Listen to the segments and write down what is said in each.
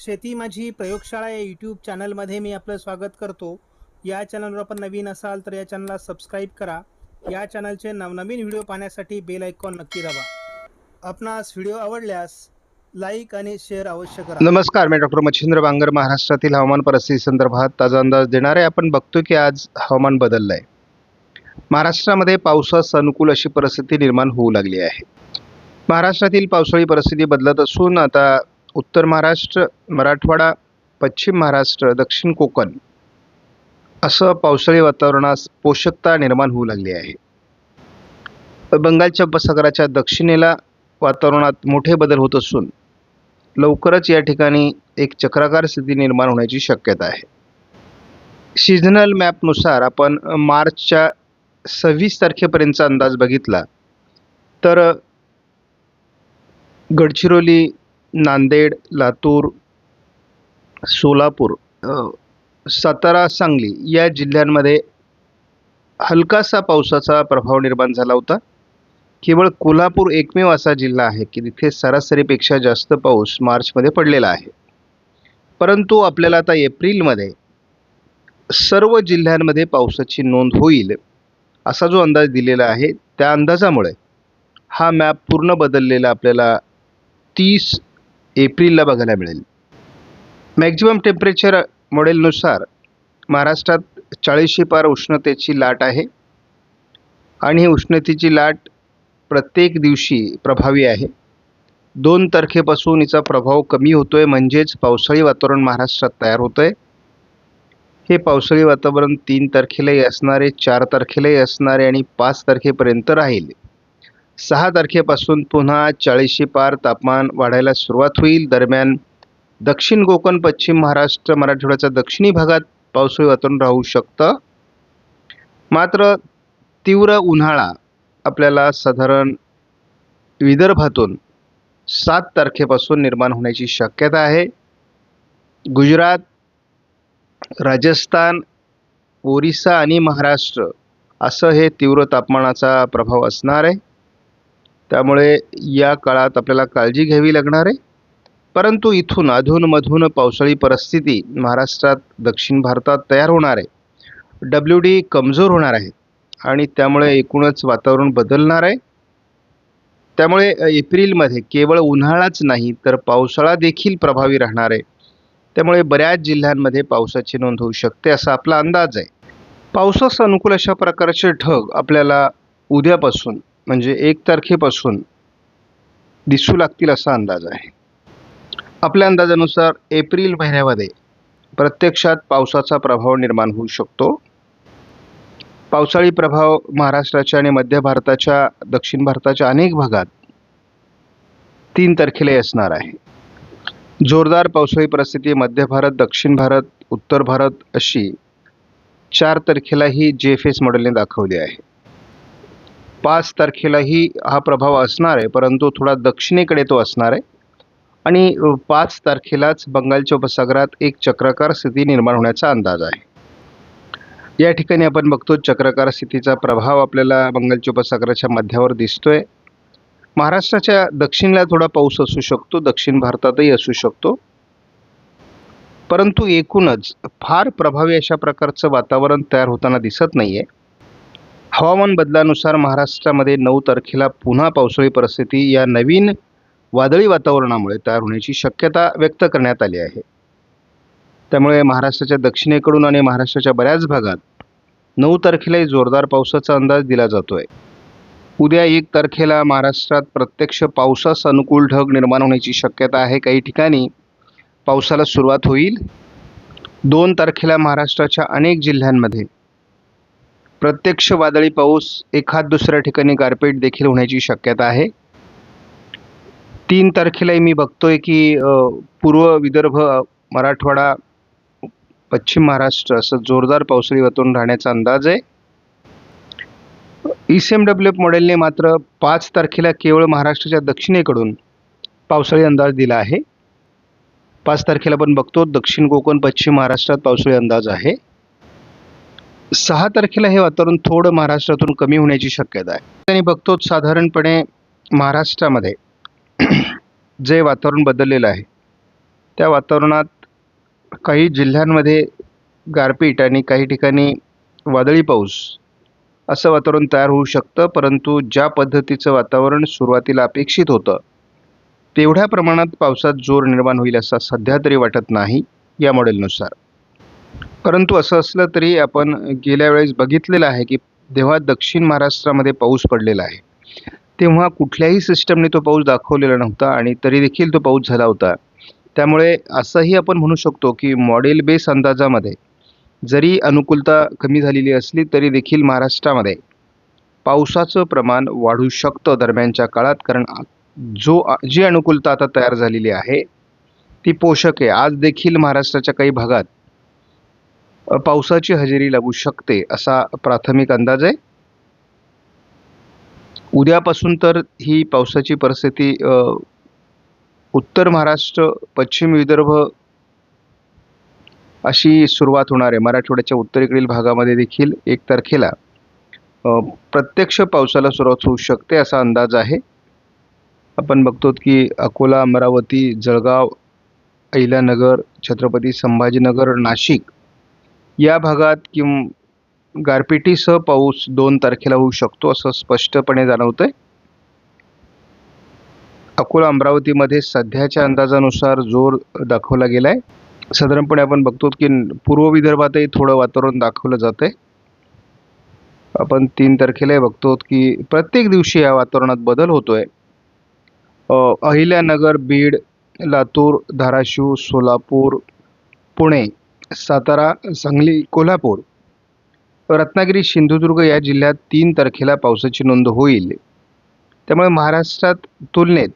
शेती माझी प्रयोगशाळा या यूट्यूब चॅनलमध्ये मी आपलं स्वागत करतो. या चॅनलवर आपण नवीन असाल तर या चॅनलला सबस्क्राईब करा. या चॅनलचे नवनवीन व्हिडिओ पाहण्यासाठी बेल आयकॉन नक्की दाबा. आपणास व्हिडिओ आवडल्यास लाईक आणि शेअर अवश्य करा. नमस्कार मी डॉक्टर मच्छिंद्र बांगर महाराष्ट्रातील हवामान परिस्थिती संदर्भात ताजा अंदाज देणार आहे आपण बघतो की आज हवामान बदललं आहे महाराष्ट्रामध्ये पावसास अनुकूल अशी परिस्थिती निर्माण होऊ लागली आहे. महाराष्ट्रातील पावसाळी परिस्थिती बदलत असून आता उत्तर महाराष्ट्र मराठवाडा पश्चिम महाराष्ट्र दक्षिण कोकण असं पावसाळी वातावरणास पोषकता निर्माण होऊ लागली आहे. बंगालच्या उपसागराच्या दक्षिणेला वातावरणात मोठे बदल होत असून लवकरच या ठिकाणी एक चक्राकार स्थिती निर्माण होण्याची शक्यता आहे. सीझनल मॅपनुसार आपण मार्चच्या सव्वीस तारखेपर्यंतचा अंदाज बघितला तर गडचिरोली नांदेड लातूर सोलापूर सातारा सांगली या जिल्ह्यांमध्ये हलकासा पावसाचा प्रभाव निर्माण झाला होता. केवळ कोल्हापूर एकमेव असा जिल्हा आहे की तिथे सरासरीपेक्षा जास्त पाऊस मार्चमध्ये पडलेला आहे. परंतु आपल्याला आता एप्रिलमध्ये सर्व जिल्ह्यांमध्ये पावसाची नोंद होईल असा जो अंदाज दिलेला आहे त्या अंदाजामुळे हा मॅप पूर्ण बदललेला आपल्याला तीस एप्रिलला बघायला मिळेल. मॅक्झिमम टेम्परेचर मॉडेलनुसार महाराष्ट्रात चाळीसशे पार उष्णतेची लाट आहे. आणि ही उष्णतेची लाट प्रत्येक दिवशी प्रभावी आहे. दोन तारखेपासून हिचा प्रभाव कमी होतो आहे म्हणजेच पावसाळी वातावरण महाराष्ट्रात तयार होतं आहे हे पावसाळी वातावरण तीन तारखेलाही असणारे चार तारखेलाही असणारे आणि पाच तारखेपर्यंत राहील. सहा तारखेपासून पुन्हा चाळीसशे पार तापमान वाढायला सुरुवात होईल. दरम्यान दक्षिण कोकण पश्चिम महाराष्ट्र मराठवाड्याच्या दक्षिणी भागात पावसाळी वातावरण राहू शकतं. मात्र तीव्र उन्हाळा आपल्याला साधारण विदर्भातून सात तारखेपासून निर्माण होण्याची शक्यता आहे. गुजरात राजस्थान ओरिसा आणि महाराष्ट्र असं हे तीव्र तापमानाचा प्रभाव असणार आहे. त्यामुळे या काळात आपल्याला काळजी घ्यावी लागणार आहे. परंतु इथून अधूनमधून पावसाळी परिस्थिती महाराष्ट्रात दक्षिण भारतात तयार होणार आहे. डब्ल्यू डी कमजोर होणार आहे आणि त्यामुळे एकूणच वातावरण बदलणार आहे. त्यामुळे एप्रिलमध्ये केवळ उन्हाळाच नाही तर पावसाळा देखील प्रभावी राहणार आहे. त्यामुळे बऱ्याच जिल्ह्यांमध्ये पावसाची नोंद होऊ शकते असा आपला अंदाज आहे. पावसास अनुकूल अशा प्रकारचे ढग आपल्याला उद्यापासून म्हणजे एक तारखेपासून दिसू लागतील असा अंदाज आहे. आपल्या अंदाजानुसार एप्रिल महिन्यामध्ये प्रत्यक्षात पावसाचा प्रभाव निर्माण होऊ शकतो. पावसाळी प्रभाव महाराष्ट्राच्या आणि मध्य भारताच्या दक्षिण भारताच्या अनेक भागात तीन तारखेलाही असणार आहे. जोरदार पावसाळी परिस्थिती मध्य भारत दक्षिण भारत उत्तर भारत अशी चार तारखेलाही जे एफ एस मॉडेलने दाखवली आहे. पाच तारखेलाही हा प्रभाव असणार आहे परंतु थोडा दक्षिणेकडे तो असणार आहे. आणि पाच तारखेलाच बंगालच्या उपसागरात एक चक्राकार स्थिती निर्माण होण्याचा अंदाज आहे. या ठिकाणी आपण बघतो चक्राकार स्थितीचा प्रभाव आपल्याला बंगालच्या उपसागराच्या मध्यावर दिसतोय. महाराष्ट्राच्या दक्षिणला थोडा पाऊस असू शकतो दक्षिण भारतातही असू शकतो. परंतु एकूणच फार प्रभावी अशा प्रकारचं वातावरण तयार होताना दिसत नाही आहे हवामान बदलानुसार महाराष्ट्रामध्ये नऊ तारखेला पुन्हा पावसाळी परिस्थिती या नवीन वादळी वातावरणामुळे तयार होण्याची शक्यता व्यक्त करण्यात आली आहे. त्यामुळे महाराष्ट्राच्या दक्षिणेकडून आणि महाराष्ट्राच्या बऱ्याच भागात नऊ तारखेलाही जोरदार पावसाचा अंदाज दिला जातो आहे उद्या एक तारखेला महाराष्ट्रात प्रत्यक्ष पावसास अनुकूल ढग निर्माण होण्याची शक्यता आहे काही ठिकाणी. पावसाला सुरुवात होईल. दोन तारखेला महाराष्ट्राच्या अनेक जिल्ह्यांमध्ये प्रत्यक्ष वादळी पाऊस एखाद दुसऱ्या ठिकाणी गारपीट देखील होण्याची शक्यता आहे. तीन तारखेलाही मी बघतोय की पूर्व विदर्भ मराठवाडा पश्चिम महाराष्ट्र असं जोरदार पावसाळी वातावरण राहण्याचा अंदाज आहे. E C M W F मॉडेलने मात्र पाच तारखेला केवळ महाराष्ट्राच्या दक्षिणेकडून पावसाळी अंदाज दिला आहे. पाच तारखेला आपण बघतो दक्षिण कोकण पश्चिम महाराष्ट्रात पावसाळी अंदाज आहे. सहा तारखेला हे वातावरण थोडं महाराष्ट्रातून कमी होण्याची शक्यता आहे. आणि बघतो साधारणपणे महाराष्ट्रामध्ये जे वातावरण बदललेलं आहे त्या वातावरणात काही जिल्ह्यांमध्ये गारपीट आणि काही ठिकाणी वादळी पाऊस असं वातावरण तयार होऊ शकतं परंतु ज्या पद्धतीचं वातावरण सुरुवातीला अपेक्षित होतं तेवढ्या प्रमाणात पावसात जोर निर्माण होईल असं सध्या तरी वाटत नाही या मॉडेलनुसार. परंतु असं असलं तरी आपण गेल्या वेळेस बघितलेलं आहे की जेव्हा दक्षिण महाराष्ट्रामध्ये पाऊस पडलेला आहे. तेव्हा कुठल्याही सिस्टमने तो पाऊस दाखवलेला नव्हता आणि तरी देखील तो पाऊस झाला होता. त्यामुळे असंही आपण म्हणू शकतो की मॉडेल बेस अंदाजामध्ये जरी अनुकूलता कमी झालेली असली तरी देखील महाराष्ट्रामध्ये पावसाचं प्रमाण वाढू शकतं दरम्यानच्या काळात कारण जो जी अनुकूलता आता तयार झालेली आहे ती पोषक आहे. आज देखील महाराष्ट्राच्या काही भागात पावसाची हजेरी लागू शकते असा प्राथमिक अंदाज आहे. उद्यापासून तर ही पावसाची परिस्थिती उत्तर महाराष्ट्र पश्चिम विदर्भ अशी सुरुवात होणार आहे. मराठवाड्याच्या उत्तरेकडील भागामध्ये देखील एक तारखेला प्रत्यक्ष पावसाला सुरुवात होऊ शकते असा अंदाज आहे. आपण बघतो की अकोला अमरावती जळगाव अहिल्यानगर छत्रपती संभाजीनगर नाशिक या भागात किंवा गारपिटीसह पाऊस दोन तारखेला होऊ शकतो असं स्पष्टपणे जाणवतंय. अकोला अमरावतीमध्ये सध्याच्या अंदाजानुसार जोर दाखवला गेला आहे साधारणपणे आपण बघतो की पूर्व विदर्भातही थोडं वातावरण दाखवलं जातंय. आपण तीन तारखेलाही बघतो की प्रत्येक दिवशी या वातावरणात बदल होतोय. आहे अहिल्यानगर बीड लातूर धाराशिव सोलापूर पुणे सातारा सांगली कोल्हापूर. रत्नागिरी सिंधुदुर्ग या जिल्ह्यात तीन तारखेला पावसाची नोंद होईल. त्यामुळे महाराष्ट्रात तुलनेत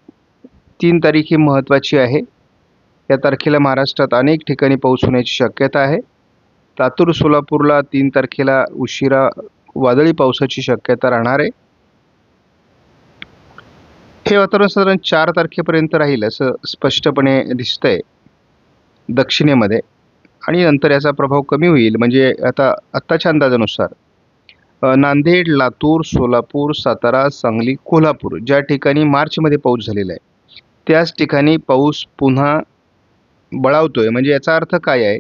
तीन तारीख ही महत्त्वाची आहे. या तारखेला महाराष्ट्रात अनेक ठिकाणी पाऊस होण्याची शक्यता आहे. लातूर सोलापूरला तीन तारखेला उशिरा वादळी पावसाची शक्यता राहणार आहे. हे वातावरण साधारण चार तारखेपर्यंत राहील असं स्पष्टपणे दिसतंय दक्षिणेमध्ये. आणि नंतर याचा प्रभाव कमी होईल. म्हणजे आता आत्ताच्या अंदाजानुसार नांदेड लातूर सोलापूर सातारा सांगली कोल्हापूर ज्या ठिकाणी मार्चमध्ये पाऊस झालेला आहे त्याच ठिकाणी पाऊस पुन्हा बळावतो आहे म्हणजे याचा अर्थ काय आहे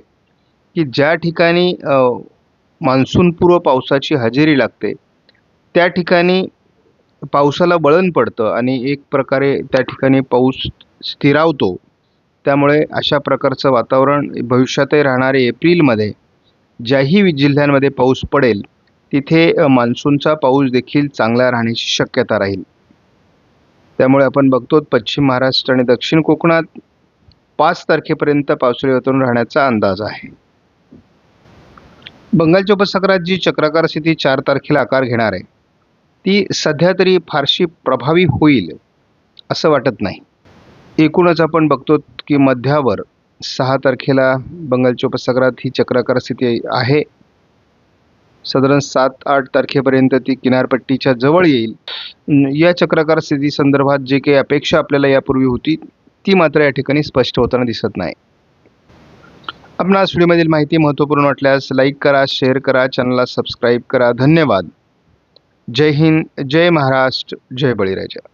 की ज्या ठिकाणी मान्सूनपूर्व पावसाची हजेरी लागते त्या ठिकाणी पावसाला वळण पडतं आणि एक प्रकारे त्या ठिकाणी पाऊस स्थिरावतो. त्यामुळे अशा प्रकारचं वातावरण भविष्यातही राहणारे एप्रिलमध्ये ज्याही जिल्ह्यांमध्ये पाऊस पडेल तिथे मान्सूनचा पाऊस देखील चांगला राहण्याची शक्यता राहील. त्यामुळे आपण बघतो पश्चिम महाराष्ट्र आणि दक्षिण कोकणात पाच तारखेपर्यंत पावसाळी वातावरण राहण्याचा अंदाज आहे. बंगालच्या उपसागरात जी चक्राकार स्थिती चार तारखेला आकार घेणार आहे ती सध्या तरी फारशी प्रभावी होईल असं वाटत नाही. एकूणच आपण बघतो की मध्यावर सहा तारखेला बंगालच्या उपसागरात ही चक्राकार स्थिती आहे. साधारण सात आठ तारखेपर्यंत ती किनारपट्टीच्या जवळ येईल. या चक्राकार स्थिती संदर्भात जे काही अपेक्षा आपल्याला यापूर्वी होती ती मात्र या ठिकाणी स्पष्ट होताना दिसत नाही. आपणास व्हिडिओमधील माहिती महत्त्वपूर्ण वाटल्यास लाईक करा शेअर करा चॅनलला सबस्क्राईब करा. धन्यवाद. जय हिंद जय महाराष्ट्र जय बळीराजा.